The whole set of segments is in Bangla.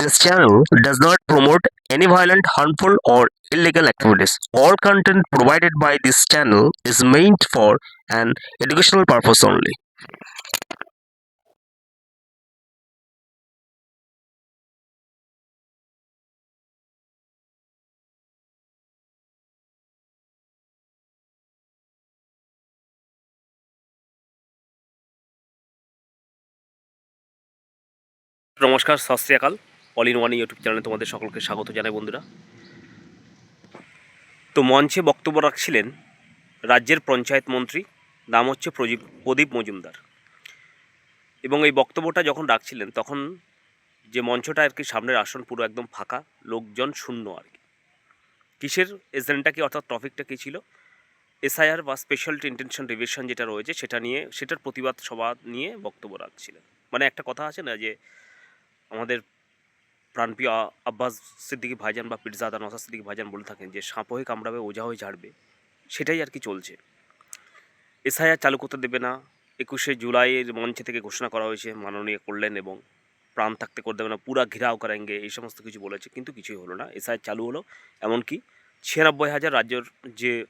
This channel does not promote any violent, harmful, or illegal activities. All content provided by this channel is meant for an educational purpose only. নমস্কার সত শ্রী আকাল অল ইন ওয়ান ইউটিউব চ্যানেলে তোমাদের সকলকে স্বাগত জানাই বন্ধুরা। তো মঞ্চে বক্তব্য রাখছিলেন রাজ্যের পঞ্চায়েত মন্ত্রী, নাম হচ্ছে প্রদীপ প্রদীপ মজুমদার। এবং এই বক্তব্যটা যখন রাখছিলেন, তখন যে মঞ্চটা আর কি সামনের আসন পুরো একদম ফাঁকা, লোকজন শূন্য আর কি। কিসের এজেন্টটা কি অর্থাৎ টপিকটা কী ছিল? এসআইআর বা স্পেশাল ইন্টেনশন রিভিশন যেটা রয়েছে, সেটা নিয়ে, সেটার প্রতিবাদ সভা নিয়ে বক্তব্য রাখছিলেন। মানে একটা কথা আছে না যে, আমাদের প্রাণপ্রিয় আব্বাস সিদ্দিকী ভাইজান বা পিরজাদা নসাদ সিদ্দিকী ভাইজান বলে থাকেন যে সাপ হয়ে কামড়াবে, ওঝা হয়ে ঝাড়বে। সেটাই আর কি চলছে। এসআইআর চালু করতে দেবে না। একুশে জুলাইয়ের মঞ্চে থেকে ঘোষণা করা হয়েছে, মাননীয় করলেন এবং প্রাণ থাকতে করে দেবে না, পুরা ঘেরাও করেঙ্গে, এই সমস্ত কিছু বলেছে। কিন্তু কিছুই হলো না। এসআইআর চালু হলো। এমনকি ছিয়ানব্বই হাজার রাজ্যের যে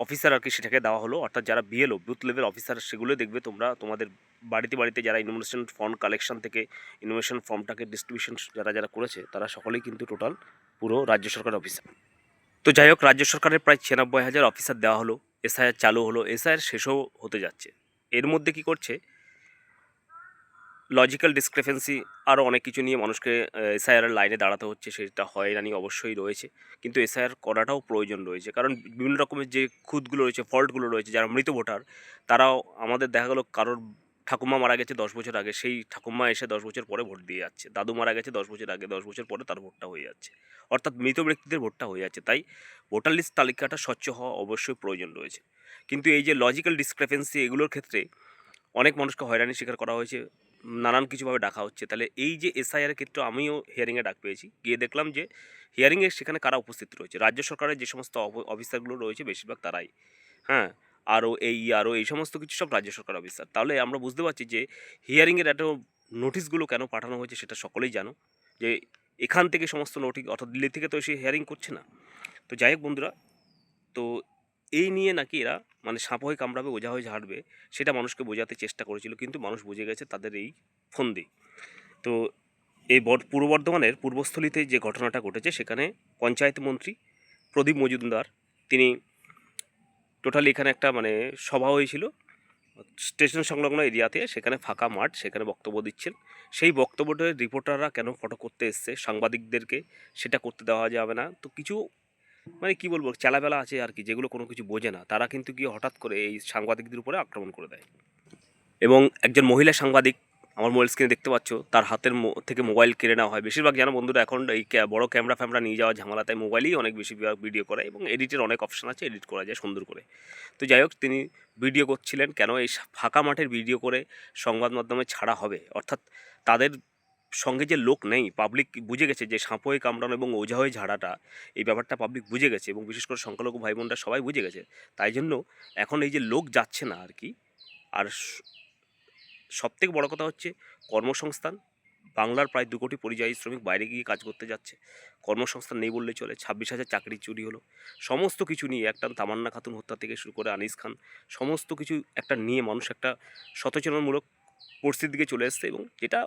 অফিসার আর কি সেটাকে দেওয়া হলো। অর্থাৎ যারা বিএলও বুথ লেভেল অফিসার সেগুলো দেখবে তোমরা। তোমাদের বাড়িতে বাড়িতে যারা ইনভেস্টমেন্ট ফর্ম কালেকশন থেকে ইনভেস্টমেন্ট ফর্মটাকে ডিস্ট্রিবিউশন যারা যারা করেছে, তারা সকলেই কিন্তু টোটাল পুরো রাজ্য সরকার অফিসার তো যাই হোক, রাজ্য সরকারের প্রায় ছিয়ানব্বই হাজার অফিসার দেওয়া হলো। এসআইআর চালু হলো। এসআইআর শেষও হতে যাচ্ছে। এর মধ্যে কি করছে? লজিক্যাল ডিসক্রিপেন্সি আরও অনেক কিছু নিয়ে মানুষকে এসআইআর লাইনে দাঁড়াতে হচ্ছে, সেটা হয়রানি অবশ্যই রয়েছে। কিন্তু এসআইআর করাটাও প্রয়োজন রয়েছে। কারণ বিভিন্ন রকমের যে খুদগুলো রয়েছে ফল্টগুলো রয়েছে, যারা মৃত ভোটার, তারাও আমাদের দেখা গেলো কারোর ঠাকুমা মারা গেছে দশ বছর আগে, সেই ঠাকুমা এসে দশ বছর পরে ভোট দিয়ে যাচ্ছে। দাদু মারা গেছে দশ বছর আগে, দশ বছর পরে তার ভোটটা হয়ে যাচ্ছে। অর্থাৎ মৃত ব্যক্তিদের ভোটটা হয়ে যাচ্ছে। তাই ভোটার লিস্ট তালিকাটা স্বচ্ছ হওয়া অবশ্যই প্রয়োজন রয়েছে। কিন্তু এই যে লজিক্যাল ডিসক্রিপেন্সি এগুলোর ক্ষেত্রে অনেক মানুষকে হয়রানির শিকার করা হয়েছে। নানান কিছুভাবে ডাকা হচ্ছে। তাহলে এই যে এসআইআর ক্ষেত্রে আমিও হিয়ারিংয়ে ডাক পেয়েছি। গিয়ে দেখলাম যে হিয়ারিংয়ে সেখানে কারা উপস্থিত রয়েছে? রাজ্য সরকারের যে সমস্ত অফ- অফিসারগুলো রয়েছে, বেশিরভাগ তারাই। হ্যাঁ আরও এই আরও এই সমস্ত কিছু সব রাজ্য সরকার অফিসার তাহলে আমরা বুঝতে পারছি যে হিয়ারিংয়ের একটা নোটিশগুলো কেন পাঠানো হয়েছে সেটা সকলেই জানো। যে এখান থেকে সমস্ত নোটিশ অর্থাৎ দিল্লি থেকে তো এসে হিয়ারিং করছে না। তো যাই হোক বন্ধুরা, তো এই নিয়ে নাকি এরা মানে সাপ হয়ে কামড়াবে ওঝা হয়ে ঝাড়বে, সেটা মানুষকে বোঝাতে চেষ্টা করেছিল, কিন্তু মানুষ বুঝে গেছে তাদের এই ফন্দি। তো এই পূর্ব বর্ধমানের পূর্বস্থলীতে যে ঘটনাটা ঘটেছে, সেখানে পঞ্চায়েত মন্ত্রী প্রদীপ মজুমদার, তিনি টোটালি এখানে একটা মানে সভা হয়েছিল, স্টেশন সংলগ্ন এরিয়াতে, সেখানে ফাঁকা মাঠ, সেখানে বক্তব্য দিচ্ছেন। সেই বক্তব্যটার রিপোর্টাররা কেন ফটো করতে এসছে, সাংবাদিকদেরকে সেটা করতে দেওয়া যাবে না, তো কিছু মানে কি বলব, চালাবেলা আছে আর কি, যেগুলো কোনো কিছু বোঝে না। তারা কিন্তু গিয়ে হঠাৎ করে এই সাংবাদিকদের উপরে আক্রমণ করে দেয়। এবং একজন মহিলা সাংবাদিক, আমার মোবাইল স্ক্রিনে দেখতে পাচ্ছ, তার হাতের থেকে মোবাইল কেড়ে নেওয়া হয়। বেশিরভাগ জানো বন্ধুরা, এখন এই বড় ক্যামেরা ফ্যামেরা নিয়ে যাওয়া ঝামেলা, তাই মোবাইলেই অনেক বেশি ভিডিও করে এবং এডিটের অনেক অপশন আছে, এডিট করা যায় সুন্দর করে। তো যাই হোক, তিনি ভিডিও করছিলেন, কেন এই ফাঁকা মাঠের ভিডিও করে সংবাদ মাধ্যমে ছাড়া হবে? অর্থাৎ তাদের সঙ্গে যে লোক নেই পাবলিক বুঝে গেছে যে সাঁপ হয়ে কামড়ানো এবং ওঝা হয়ে ঝাড়াটা, এই ব্যাপারটা পাবলিক বুঝে গেছে এবং বিশেষ করে সংখ্যালঘু ভাই বোনরা সবাই বুঝে গেছে। তাই জন্য এখন এই যে লোক যাচ্ছে না আর কি, আর সবথেকে বড় কথা হচ্ছে কর্মসংস্থান। বাংলার প্রায় দু কোটি পরিযায়ী শ্রমিক বাইরে গিয়ে কাজ করতে যাচ্ছে। কর্মসংস্থান নেই বললে চলে, ছাব্বিশ হাজার চাকরি চুরি হলো। সমস্ত কিছু নিয়ে একটা তামান্না খাতুন হত্যা থেকে শুরু করে আনিস খান, সমস্ত কিছু একটা নিয়ে মানুষ একটা সচেতনমূলক পরিস্থিতির দিকে চলে এসছে এবং যেটা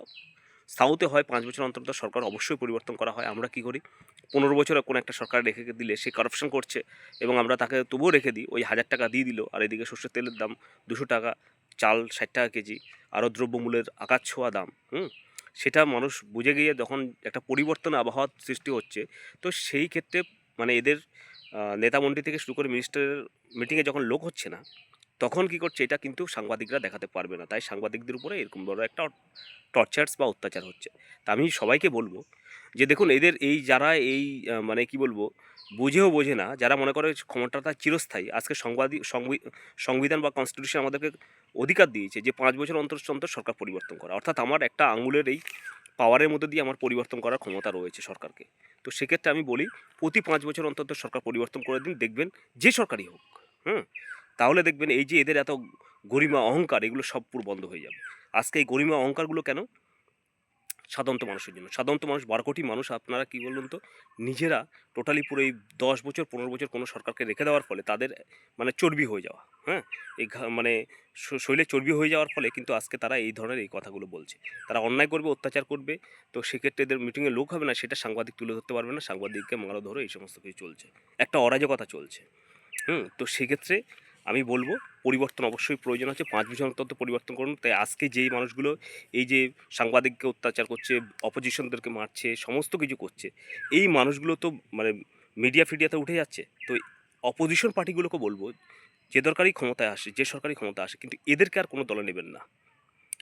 সাউথে হয়, পাঁচ বছর অন্তর সরকার অবশ্যই পরিবর্তন করা হয়। আমরা কি করি? পনেরো বছরে কোনো একটা সরকার রেখে দিলে সে কারাপশন করছে এবং আমরা তাকে তবুও রেখে দিই, ওই হাজার টাকা দিয়ে দিল। আর এদিকে সর্ষের তেলের দাম দুশো টাকা, চাল ষাট টাকা কেজি আরও দ্রব্যমূল্যের আকাশ ছোঁয়া দাম, হুম? সেটা মানুষ বুঝে গিয়ে যখন একটা পরিবর্তন আবহাওয়ার সৃষ্টি হচ্ছে, তো সেই ক্ষেত্রে মানে এদের নেতামন্ত্রী থেকে শুরু করে মিনিস্টারের মিটিংয়ে যখন লোক হচ্ছে না তখন কি করছে? এটা কিন্তু সাংবাদিকরা দেখাতে পারবে না। তাই সাংবাদিকদের উপরে এরকম বড় একটা টর্চার্স বা অত্যাচার হচ্ছে। তা আমি সবাইকে বলব যে, দেখুন, এদের এই যারা এই মানে কি বলব, বুঝেও বোঝে না, যারা মনে করে ক্ষমতাটা চিরস্থায়ী, আজকে সংবাদিক সংবি- সংবিধান বা কনস্টিটিউশন আমাদেরকে অধিকার দিয়েছে যে, পাঁচ বছর অন্তর অন্তর সরকার পরিবর্তন করা। অর্থাৎ আমার একটা আঙুলের এই পাওয়ারের মধ্যে দিয়ে আমার পরিবর্তন করার ক্ষমতা রয়েছে সরকারকে। তো সেক্ষেত্রে আমি বলি, প্রতি পাঁচ বছর অন্তর সরকার পরিবর্তন করে দিন, দেখবেন যে সরকারই হোক, হুম? তাহলে দেখবেন এই যে এদের এত গরিমা অহংকার, এগুলো সব পুরো বন্ধ হয়ে যাবে। আজকে এই গরিমা অহংকারগুলো কেন? সাধারণত মানুষের জন্য। সাধারণত মানুষ বারো কোটি মানুষ আপনারা কী বলুন তো, নিজেরা টোটালি পুরো এই দশ বছর, পনেরো বছর কোনো সরকারকে রেখে দেওয়ার ফলে তাদের মানে চর্বি হয়ে যাওয়া হ্যাঁ? এই মানে শরীরে চর্বি হয়ে যাওয়ার ফলে কিন্তু আজকে তারা এই ধরনের এই কথাগুলো বলছে। তারা অন্যায় করবে, অত্যাচার করবে, তো সেক্ষেত্রে এদের মিটিংয়ে লোক হবে না, সেটা সাংবাদিক তুলে ধরতে পারবে না, সাংবাদিককে মারা ধরে এই সমস্ত কিছু চলছে। একটা অরাজকতা চলছে। হুম, তো সেক্ষেত্রে আমি বলব, পরিবর্তন অবশ্যই প্রয়োজন আছে। পাঁচ বছর অন্তত পরিবর্তন করুন। তাই আজকে যেই মানুষগুলো এই যে সাংবাদিককে অত্যাচার করছে অপোজিশনদেরকে মারছে, সমস্ত কিছু করছে, এই মানুষগুলো তো মানে মিডিয়া ফিডিয়াতে উঠে যাচ্ছে। তো অপোজিশন পার্টিগুলোকে বলব, যে দরকারই ক্ষমতায় আসে, যে সরকারি ক্ষমতা আসে, কিন্তু এদেরকে আর কোনো দলে নেবেন না।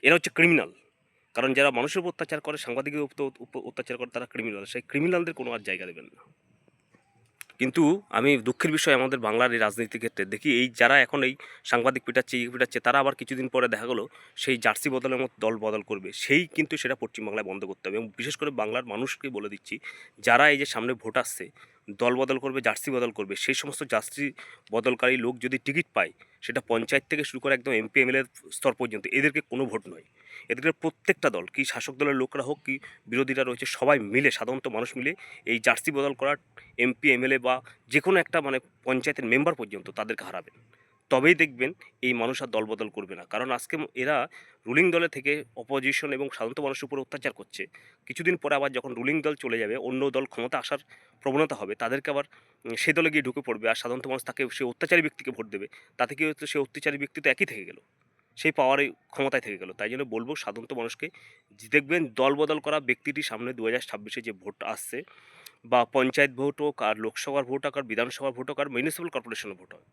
এরা হচ্ছে ক্রিমিনাল কারণ যারা মানুষের উপর অত্যাচার করে, সাংবাদিকের উপর অত্যাচার করে, তারা ক্রিমিনাল সেই ক্রিমিনালদের কোনো আর জায়গা দেবেন না। কিন্তু আমি দুঃখের বিষয় আমাদের বাংলার এই রাজনীতির ক্ষেত্রে দেখি এই যারা এখন এই সাংবাদিক পিটাচ্ছে ইয়ে পিটাচ্ছে, তারা আবার কিছুদিন পরে দেখা গেলো সেই জার্সি বদলের মতো দল বদল করবে। সেই কিন্তু সেটা পশ্চিমবাংলায় বন্ধ করতে হবে। এবং বিশেষ করে বাংলার মানুষকে বলে দিচ্ছি, যারা এই যে সামনে ভোট আসছে দল বদল করবে, জার্সি বদল করবে, সেই সমস্ত জার্সি বদলকারী লোক যদি টিকিট পায়, সেটা পঞ্চায়েত থেকে শুরু করে একদম এমপি, এমএলএ স্তর পর্যন্ত, এদেরকে কোনো ভোট নয়। এদেরকে প্রত্যেকটা দল, কি শাসক দলের লোকরা হোক, কি বিরোধীরা রয়েছে, সবাই মিলে, সাধারণত মানুষ মিলে এই জার্সি বদল করার এমপি, এমএলএ বা যে কোনো একটা মানে পঞ্চায়েতের মেম্বার পর্যন্ত তাদেরকে হারাবেন। তবেই দেখবেন এই মানুষ আর দলবদল করবে না। কারণ আজকে এরা রুলিং দলে থেকে অপোজিশন এবং সাধারণত মানুষের উপর অত্যাচার করছে। কিছুদিন পরে আবার যখন রুলিং দল চলে যাবে, অন্য দল ক্ষমতা আসার প্রবণতা হবে, তাদেরকে আবার সে দলে গিয়ে ঢুকে পড়বে আর সাধারণত মানুষ তাকে, সে অত্যাচারী ব্যক্তিকে ভোট দেবে। তাতে কি হচ্ছে সে অত্যাচারী ব্যক্তি তো একই থেকে গেল। সেই পাওয়ারে ক্ষমতায় থেকে গেল। তাই জন্য বলব, সাধারণত মানুষকে দেখবেন দল বদল করা ব্যক্তিটি সামনে দু হাজার ছাব্বিশে যে ভোট আসছে, বা পঞ্চায়েত ভোট হোক আর লোকসভার ভোট হোক আর বিধানসভার ভোট হোক আর মিউনিসিপ্যাল কর্পোরেশনের ভোট হোক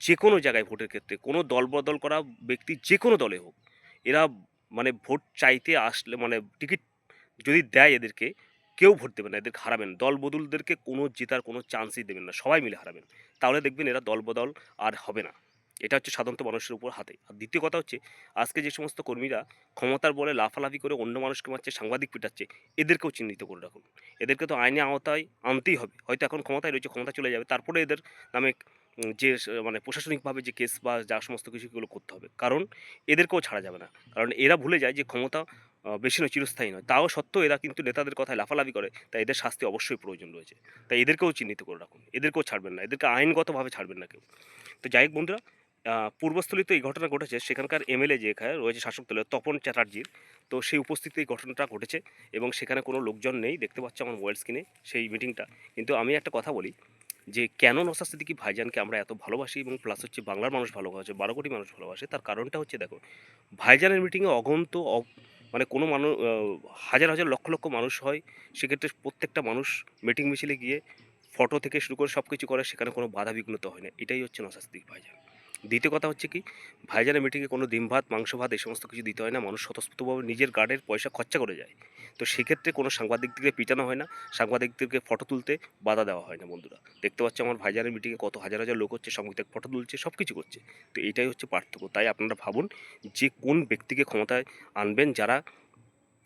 যে কোনো জায়গায় ভোটের ক্ষেত্রে, কোনো দল বদল করা ব্যক্তি যে কোনো দলে হোক, এরা মানে ভোট চাইতে আসলে মানে টিকিট যদি দেয় এদেরকে, কেউ ভোট দেবে না, এদেরকে হারাবেন দল বদলদেরকে কোনো জেতার কোনো চান্সই দেবেন না, সবাই মিলে হারাবেন। তাহলে দেখবেন এরা দল বদল আর হবে না। এটা হচ্ছে সাধারণত মানুষের উপর হাতে। আর দ্বিতীয় কথা হচ্ছে, আজকে যে সমস্ত কর্মীরা ক্ষমতার বলে লাফালাফি করে অন্য মানুষকে মারছে, সাংবাদিক পিটাচ্ছে, এদেরকেও চিহ্নিত করে রাখুন। এদেরকে তো আইনে আওতায় আনতেই হবে। হয়তো এখন ক্ষমতায় রয়েছে ক্ষমতা চলে যাবে। তারপরে এদের নামে যে মানে প্রশাসনিকভাবে যে কেস বা যা সমস্ত কিছুগুলো করতে হবে। কারণ এদেরকেও ছাড়া যাবে না। কারণ এরা ভুলে যায় যে ক্ষমতা বেশি নয়, চিরস্থায়ী নয়। তাও সত্ত্বেও এরা কিন্তু নেতাদের কথায় লাফালাফি করে। তাই এদের শাস্তি অবশ্যই প্রয়োজন রয়েছে। তাই এদেরকেও চিহ্নিত করে রাখুন। এদেরকেও ছাড়বেন না। এদেরকে আইনগতভাবে ছাড়বেন না কেউ। তো যাই হোক বন্ধুরা পূর্বস্থলিতে এই ঘটনা ঘটেছে। সেখানকার এমএলএ যে এখানে রয়েছে শাসক দলের তপন চ্যাটার্জির। তো সেই উপস্থিতিতে এই ঘটনাটা ঘটেছে এবং সেখানে কোনো লোকজন নেই। দেখতে পাচ্ছি আমার মোবাইল স্ক্রিনে সেই মিটিংটা কিন্তু আমি একটা কথা বলি যে কেন নসার সিদ্দিকি ভাইজানকে আমরা এত ভালোবাসি এবং প্লাস হচ্ছে বাংলার মানুষ ভালোবাসে, বারো কোটি মানুষ ভালোবাসে, তার কারণটা হচ্ছে দেখো, ভাইজানের মিটিংয়ে অগন্ত মানে কোনো মানুষ হাজার হাজার লক্ষ লক্ষ মানুষ হয়, সেক্ষেত্রে প্রত্যেকটা মানুষ মিটিং মিছিলে গিয়ে ফটো থেকে শুরু করে সব কিছু করে, সেখানে কোনো বাধা বিঘ্নত হয় না, এটাই হচ্ছে নসার সিদ্দিক ভাইজান। দ্বিতীয় কথা হচ্ছে কি, ভাইজানের মিটিংয়ে কোনো ডিম ভাত, মাংস ভাত এই সমস্ত কিছু দিতে হয় না। মানুষ স্বতঃস্ফূর্তভাবে নিজের গার্ডের পয়সা খরচা করে যায়। তো সেক্ষেত্রে কোনো সাংবাদিকদেরকে পিটানো হয় না। সাংবাদিকদেরকে ফটো তুলতে বাধা দেওয়া হয় না বন্ধুরা। দেখতে পাচ্ছি আমার ভাইজানের মিটিংয়ে কত হাজার হাজার লোক হচ্ছে সাংবাদিক ফটো তুলছে সব কিছু করছে। তো এটাই হচ্ছে পার্থক্য। তাই আপনারা ভাবুন যে কোন ব্যক্তিকে ক্ষমতায় আনবেন যারা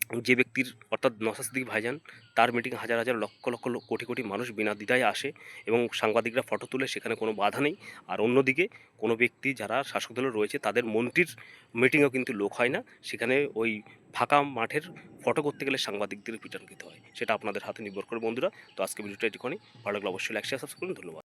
যে ব্যক্তির অর্থাৎ নসাসদিক ভাইজান, তার মিটিং হাজার হাজার লক্ষ লক্ষ কোটি কোটি মানুষ বিনা দ্বিধায় আসে এবং সাংবাদিকরা ফটো তুলে, সেখানে কোনো বাধা নেই। আর অন্যদিকে, কোনো ব্যক্তি যারা শাসক দলে রয়েছে, তাদের মন্ত্রীর মিটিংয়েও কিন্তু লোক হয় না। সেখানে ওই ফাঁকা মাঠের ফটো করতে গেলে সাংবাদিকদের পিটান হয়। সেটা আপনাদের হাতে নির্ভর করে, বন্ধুরা। তো আজকে ভিডিওটা এটুখানি। ভালো লাগলে অবশ্যই লাইক শেয়ার সাবস্ক্রাইব করুন। ধন্যবাদ।